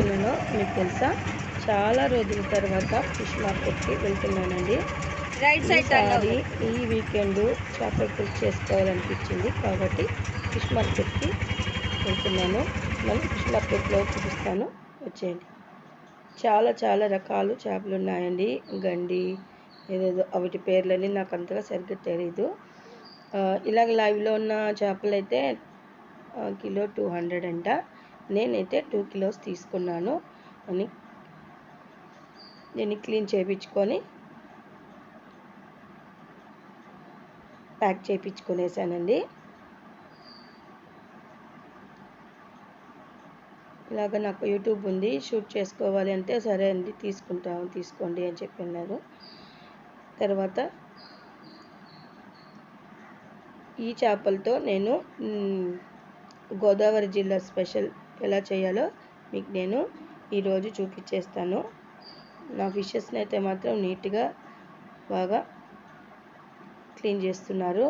వెళ్తున్నానో మీకు తెలుసా? చాలా రోజుల తర్వాత ఫిష్ మార్కెట్కి వెళ్తున్నానండి. రైట్ సైడ్ ఈసారి ఈ వీకెండ్ చేపల పులుసు చేసుకోవాలనిపించింది కాబట్టి ఫిష్ మార్కెట్కి వెళ్తున్నాను. మనం ఫిష్ మార్కెట్లో చూపిస్తాను. వచ్చేయండి. చాలా చాలా రకాలు చేపలు ఉన్నాయండి. గండి ఏదేదో వాటి పేర్లని నాకు అంతగా సరిగ్గా తెలీదు. ఇలాగ లైవ్లో ఉన్న చేపలు అయితే కిలో టూ హండ్రెడ్ అంట. నేనైతే టూ కిలోస్ తీసుకున్నాను. అని దీన్ని క్లీన్ చేయించుకొని ప్యాక్ చేయించుకునేసానండి ఇలాగ నాకు యూట్యూబ్ ఉంది షూట్ చేసుకోవాలి అంటే సరే అండి తీసుకుంటాము తీసుకోండి అని చెప్పినారు తర్వాత ఈ చేపలతో నేను గోదావరి జిల్లా స్పెషల్ ఎలా చేయాలో మీకు నేను ఈరోజు చూపించేస్తాను. నా ఫిషెస్ని అయితే మాత్రం నీట్గా బాగా క్లీన్ చేస్తున్నారు.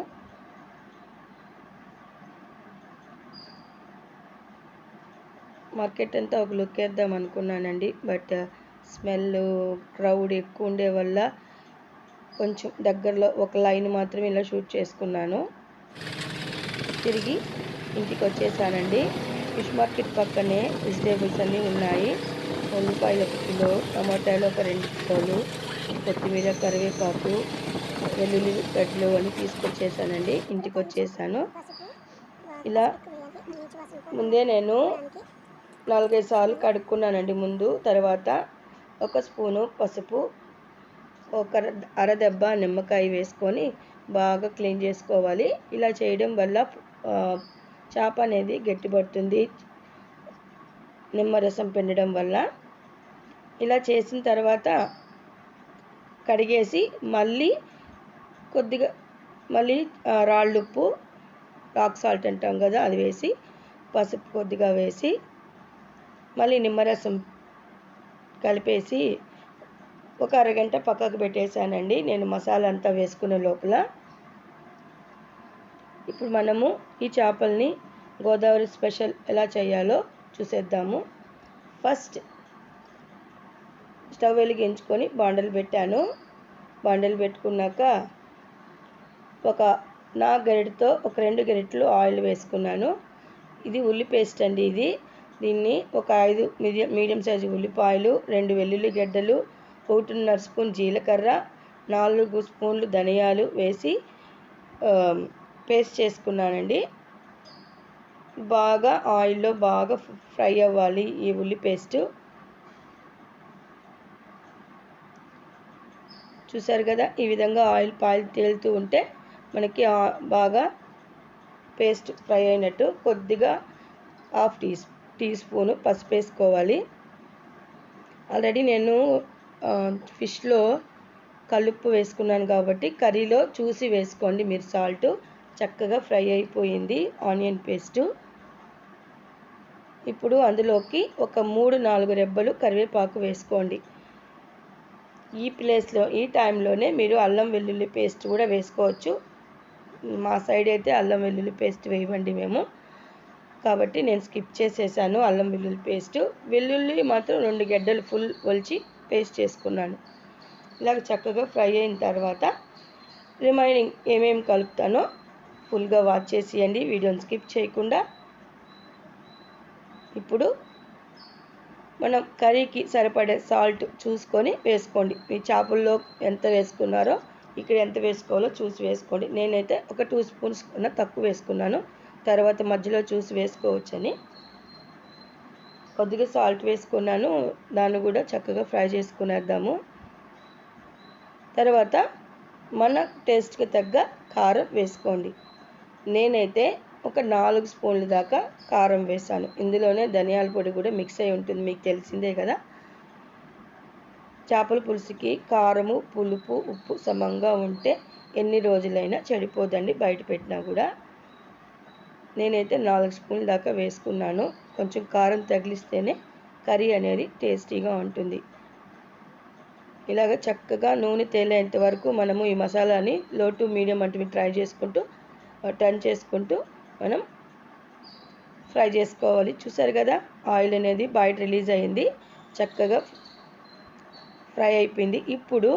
మార్కెట్ అంతా ఒక లుక్ వేద్దాం అనుకున్నానండి. బట్ స్మెల్ క్రౌడ్ ఎక్కువ ఉండే వల్ల కొంచెం దగ్గరలో ఒక లైన్ మాత్రమే ఇలా షూట్ చేసుకున్నాను. తిరిగి ఇంటికి వచ్చేసానండి. ఫిష్ మార్కెట్ పక్కనే వెజిటేబుల్స్ అన్నీ ఉన్నాయి. ఉల్లిపాయలు ఒక కిలో టమాటాలు ఒక రెండు కిలోలు కొత్తిమీర కరివేపాకు వెల్లుల్లి గడ్డలు అని తీసుకొచ్చేసానండి. ఇంటికి వచ్చేసాను. ఇలా ముందే నేను నాలుగైదు సార్లు కడుక్కున్నానండి ముందు. తర్వాత ఒక స్పూను పసుపు ఒక అరదెబ్బ నిమ్మకాయ వేసుకొని బాగా క్లీన్ చేసుకోవాలి. ఇలా చేయడం వల్ల చేప అనేది గట్టిపడుతుంది. నిమ్మరసం పిండడం వల్ల. ఇలా చేసిన తర్వాత కడిగేసి మళ్ళీ కొద్దిగా మళ్ళీ రాళ్ళుప్పు రాక్ సాల్ట్ అంటాం కదా అది వేసి పసుపు కొద్దిగా వేసి మళ్ళీ నిమ్మరసం కలిపేసి ఒక అరగంట పక్కకు పెట్టేశానండి. నేను మసాలా అంతా వేసుకునే లోపల ఇప్పుడు మనము ఈ చేపల్ని గోదావరి స్పెషల్ ఎలా చేయాలో చూసేద్దాము. ఫస్ట్ స్టవ్ వెలిగించుకొని బాండలు పెట్టాను. బాండలు పెట్టుకున్నాక ఒక నా గరిటతో ఒక రెండు గరిటలు ఆయిల్ వేసుకున్నాను. ఇది ఉల్లి పేస్ట్ అండి ఇది. దీన్ని ఒక ఐదు మీడియం మీడియం సైజు ఉల్లిపాయలు రెండు వెల్లుల్లి గడ్డలు ఒకటిన్నర స్పూన్ జీలకర్ర నాలుగు స్పూన్లు ధనియాలు వేసి పేస్ట్ చేసుకున్నానండి. బాగా ఆయిల్లో బాగా ఫ్రై అవ్వాలి ఈ ఉల్లి పేస్టు. చూసారు కదా ఈ విధంగా ఆయిల్ పాయిల్ తేలుతూ ఉంటే మనకి బాగా పేస్ట్ ఫ్రై అయినట్టు కొద్దిగా హాఫ్ టీ టీ స్పూను పసుపు వేసుకోవాలి. ఆల్రెడీ నేను ఫిష్లో కలుపు వేసుకున్నాను కాబట్టి కర్రీలో చూసి వేసుకోండి మీరు సాల్ట్. చక్కగా ఫ్రై అయిపోయింది ఆనియన్ పేస్టు. ఇప్పుడు అందులోకి ఒక మూడు నాలుగు రెబ్బలు కరివేపాకు వేసుకోండి. ఈ ప్లేస్లో ఈ టైంలోనే మీరు అల్లం వెల్లుల్లి పేస్ట్ కూడా వేసుకోవచ్చు. మా సైడ్ అయితే అల్లం వెల్లుల్లి పేస్ట్ వేయమండి మేము. కాబట్టి నేను స్కిప్ చేసేసాను అల్లం వెల్లుల్లి పేస్ట్. వెల్లుల్లి మాత్రం రెండు గడ్డలు ఫుల్ ఒలిచి పేస్ట్ చేసుకున్నాను. ఇలాగ చక్కగా ఫ్రై అయిన తర్వాత రిమైనింగ్ ఏమేమి కలుపుతానో ఫుల్గా వాచ్ చేసేయండి వీడియోని స్కిప్ చేయకుండా. ఇప్పుడు మనం కర్రీకి సరిపడే సాల్ట్ చూసుకొని వేసుకోండి. మీ చేపల్లో ఎంత వేసుకున్నారో ఇక్కడ ఎంత వేసుకోవాలో చూసి వేసుకోండి. నేనైతే ఒక టూ స్పూన్స్ కన్నా తక్కువ వేసుకున్నాను. తర్వాత మధ్యలో చూసి వేసుకోవచ్చని. కొద్దిగా సాల్ట్ వేసుకున్నాను. దాన్ని కూడా చక్కగా ఫ్రై చేసుకునేద్దాము. తర్వాత మన టేస్ట్కి తగ్గ కారం వేసుకోండి. నేనైతే ఒక నాలుగు స్పూన్ల దాకా కారం వేసాను. ఇందులోనే ధనియాల పొడి కూడా మిక్స్ అయి ఉంటుంది మీకు తెలిసిందే కదా. చేపల పులుసుకి కారము పులుపు ఉప్పు సమంగా ఉంటే ఎన్ని రోజులైనా చెడిపోదండి బయట పెట్టినా కూడా. నేనైతే నాలుగు స్పూన్ల దాకా వేసుకున్నాను. కొంచెం కారం తగిలిస్తేనే కర్రీ అనేది టేస్టీగా ఉంటుంది. ఇలాగ చక్కగా నూనె తేలేంత వరకు మనము ఈ మసాలాని లో టు మీడియం అంటే ట్రై చేసుకుంటూ టర్న్ చేసుకుంటూ మనం ఫ్రై చేసుకోవాలి. చూసారు కదా ఆయిల్ అనేది బయట రిలీజ్ అయింది. చక్కగా ఫ్రై అయిపోయింది. ఇప్పుడు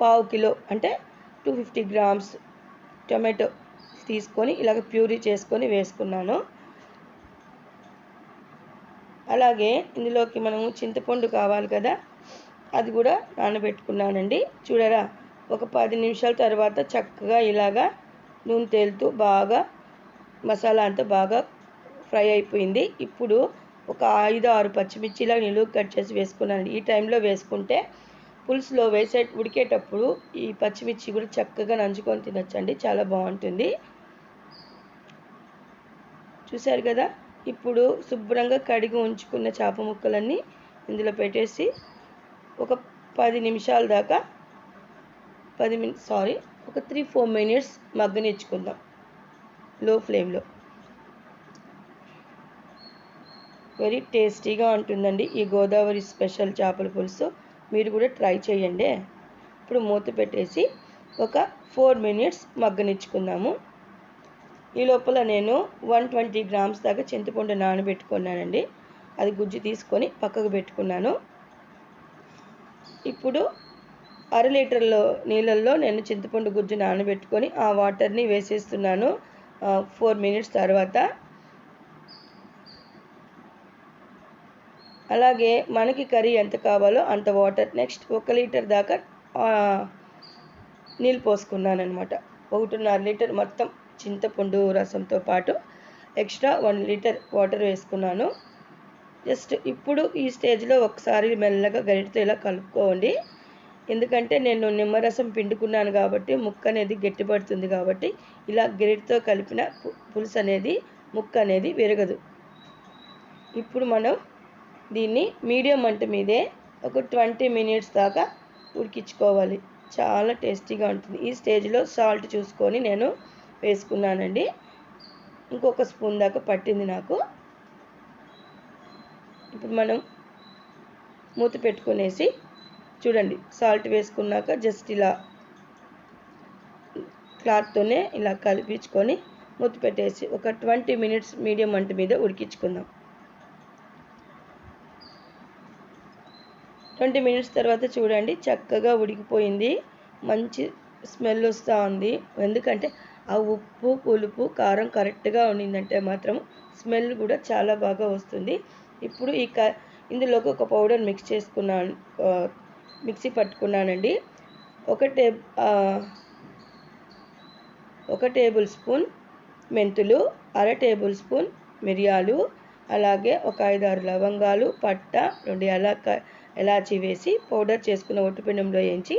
పావు కిలో అంటే టూ ఫిఫ్టీ గ్రామ్స్ టొమాటో తీసుకొని ఇలాగ ప్యూరీ చేసుకొని వేసుకున్నాను. అలాగే ఇందులోకి మనము చింతపండు కావాలి కదా అది కూడా నానబెట్టుకున్నానండి. చూడరా ఒక పది నిమిషాల తర్వాత చక్కగా ఇలాగా నూనె తేలుతూ బాగా మసాలా అంతా బాగా ఫ్రై అయిపోయింది. ఇప్పుడు ఒక ఐదు ఆరు పచ్చిమిర్చి ఇలా కట్ చేసి వేసుకున్నాను. ఈ టైంలో వేసుకుంటే పులుసులో వేసే ఉడికేటప్పుడు ఈ పచ్చిమిర్చి కూడా చక్కగా నంచుకొని తినొచ్చండి. చాలా బాగుంటుంది. చూశారు కదా? ఇప్పుడు శుభ్రంగా కడిగి ఉంచుకున్న చేప ముక్కలన్నీ ఇందులో పెట్టేసి ఒక పది నిమిషాల దాకా పది మిని సారీ ఒక త్రీ ఫోర్ మినిట్స్ మగ్గనిచ్చుకుందాం లో ఫ్లేమ్లో. వెరీ టేస్టీగా ఉంటుందండి ఈ గోదావరి స్పెషల్ చేపల పులుసు. మీరు కూడా ట్రై చేయండి. ఇప్పుడు మూత పెట్టేసి ఒక ఫోర్ మినిట్స్ మగ్గనిచ్చుకుందాము ఈ లోపల నేను వన్ ట్వంటీ గ్రామ్స్ దాకా చింతపండు నానబెట్టుకున్నానండి. అది గుజ్జు తీసుకొని పక్కకు పెట్టుకున్నాను. ఇప్పుడు అర లీటర్లో నీళ్ళల్లో నేను చింతపండు గుజ్జు నానబెట్టుకొని ఆ వాటర్ని వేసేస్తున్నాను. ఫోర్ మినిట్స్ తర్వాత. అలాగే మనకి కర్రీ ఎంత కావాలో అంత వాటర్. నెక్స్ట్ ఒక లీటర్ దాకా నీళ్ళు పోసుకున్నాను అనమాట ఒకటిన్నర లీటర్ మొత్తం చింతపండు రసంతో పాటు ఎక్స్ట్రా వన్ లీటర్ వాటర్ వేసుకున్నాను. జస్ట్ ఇప్పుడు ఈ స్టేజ్లో ఒకసారి మెల్లగా గరిటతో ఇలా కలుపుకోండి. ఎందుకంటే నేను నిమ్మరసం పిండుకున్నాను కాబట్టి ముక్క అనేది గట్టిపడుతుంది కాబట్టి ఇలా గ్రేట్తో కలిపిన పులుసు అనేది ముక్క అనేది విరగదు. ఇప్పుడు మనం దీన్ని మీడియం మంట మీదే ఒక ట్వంటీ మినిట్స్ దాకా ఉడికించుకోవాలి. చాలా టేస్టీగా ఉంటుంది. ఈ స్టేజ్లో సాల్ట్ చూసుకొని నేను వేసుకున్నానండి. ఇంకొక స్పూన్ దాకా పట్టింది నాకు. ఇప్పుడు మనం మూత పెట్టుకునేసి చూడండి సాల్ట్ వేసుకున్నాక జస్ట్ ఇలా క్లాత్తోనే ఇలా కలిపించుకొని మూత పెట్టేసి ఒక ట్వంటీ మినిట్స్ మీడియం మంట మీద ఉడికించుకుందాం. ట్వంటీ మినిట్స్ తర్వాత చూడండి చక్కగా ఉడికిపోయింది. మంచి స్మెల్ వస్తూ ఉంది. ఎందుకంటే ఆ ఉప్పు పులుపు కారం కరెక్ట్గా ఉండిందంటే మాత్రం స్మెల్ కూడా చాలా బాగా వస్తుంది. ఇప్పుడు ఈ క ఇందులోకి ఒక పౌడర్ మిక్స్ చేసుకున్నాను మిక్సీ పట్టుకున్నానండి. ఒక టే ఒక టేబుల్ స్పూన్ మెంతులు అర టేబుల్ స్పూన్ మిరియాలు అలాగే ఒక ఐదారు లవంగాలు పట్ట రెండు ఎలాక ఎలాచి వేసి పౌడర్ చేసుకున్న ఒట్టుపిండంలో వేయించి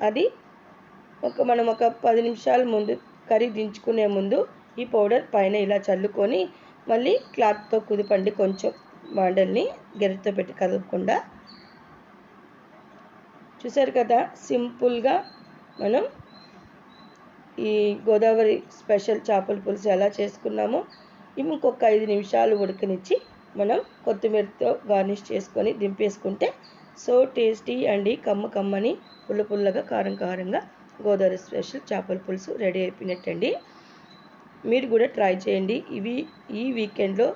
అది ఒక మనం ఒక పది నిమిషాల ముందు కర్రీ దించుకునే ముందు ఈ పౌడర్ పైన ఇలా చల్లుకొని మళ్ళీ క్లాత్తో కుదిపండి కొంచెం మోడల్ని గెరటితో పెట్టి కదపకుండా చూసారు కదా సింపుల్గా మనం ఈ గోదావరి స్పెషల్ చేపల పులుసు ఎలా చేసుకున్నామో ఇంకొక ఐదు నిమిషాలు ఉడకనిచ్చి మనం కొత్తిమీరతో గార్నిష్ చేసుకొని దింపేసుకుంటే సో టేస్టీ అండి కమ్మ కమ్మని పుల్ల పుల్లగా కారం కారంగా గోదావరి స్పెషల్ చేపల పులుసు రెడీ అయిపోయినట్టండి. మీరు కూడా ట్రై చేయండి. ఇవి ఈ వీకెండ్లో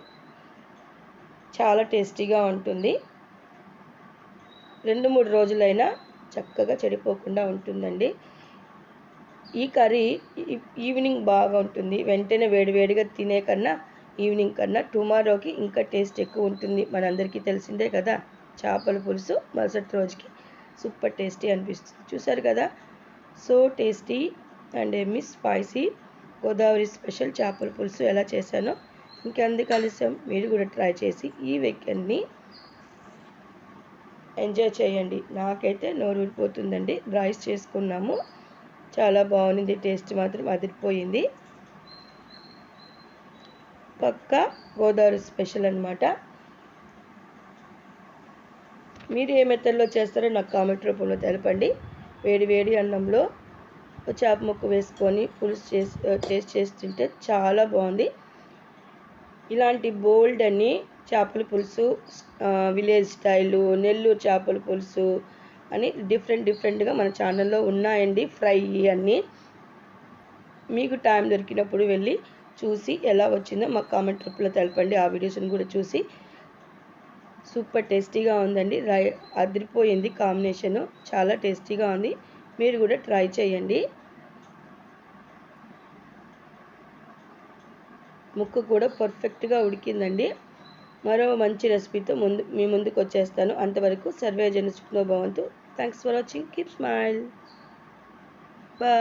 చాలా టేస్టీగా ఉంటుంది. రెండు మూడు రోజులైనా చక్కగా చెడిపోకుండా ఉంటుందండి. ఈ కర్రీ ఈవినింగ్ బాగా ఉంటుంది. వెంటనే వేడివేడిగా తినే కన్నా ఈవినింగ్ కన్నా టుమారోకి ఇంకా టేస్ట్ ఎక్కువ ఉంటుంది. మనందరికీ తెలిసిందే కదా చేపల పులుసు మరుసటి రోజుకి సూపర్ టేస్టీ అనిపిస్తుంది. చూసారు కదా so tasty and yummy spicy Godavari special చేపల పులుసు ఎలా చేశానో ఇంకెందుకు ఆలస్యం మీరు కూడా ట్రై చేసి ఈ వీకెండ్ని ఎంజాయ్ చేయండి. నాకైతే నోరు ఊరిపోతుందండి. రైస్ చేసుకున్నాము. చాలా బాగుంది. టేస్ట్ మాత్రం అదిరిపోయింది. పక్క గోదావరి స్పెషల్ అనమాట మీరు ఏ మెథడ్లో చేస్తారో నాకు కామెంట్ రూపంలో తెలపండి. వేడి వేడి అన్నంలో చేప ముక్క వేసుకొని పులుసు చేసి టేస్ట్ చేసి తింటే చాలా బాగుంది. ఇలాంటి బోల్డ్ అని చేపల పులుసు విలేజ్ స్టైలు నెల్లూరు చేపల పులుసు అని డిఫరెంట్ డిఫరెంట్గా మన ఛానల్లో ఉన్నాయండి. ఫ్రై అన్నీ మీకు టైం దొరికినప్పుడు వెళ్ళి చూసి ఎలా వచ్చిందో మాకు కామెంట్ రూపంలో తెలపండి. ఆ వీడియోస్ని కూడా చూసి సూపర్ టేస్టీగా ఉందండి. రై అదిరిపోయింది కాంబినేషను. చాలా టేస్టీగా ఉంది. మీరు కూడా ట్రై చేయండి. ముక్కు కూడా పర్ఫెక్ట్గా ఉడికిందండి. మరో మంచి రెసిపీతో ముందు మీ ముందుకు వచ్చేస్తాను అంతవరకు సర్వే జన భవంతు thanks for watching keep smile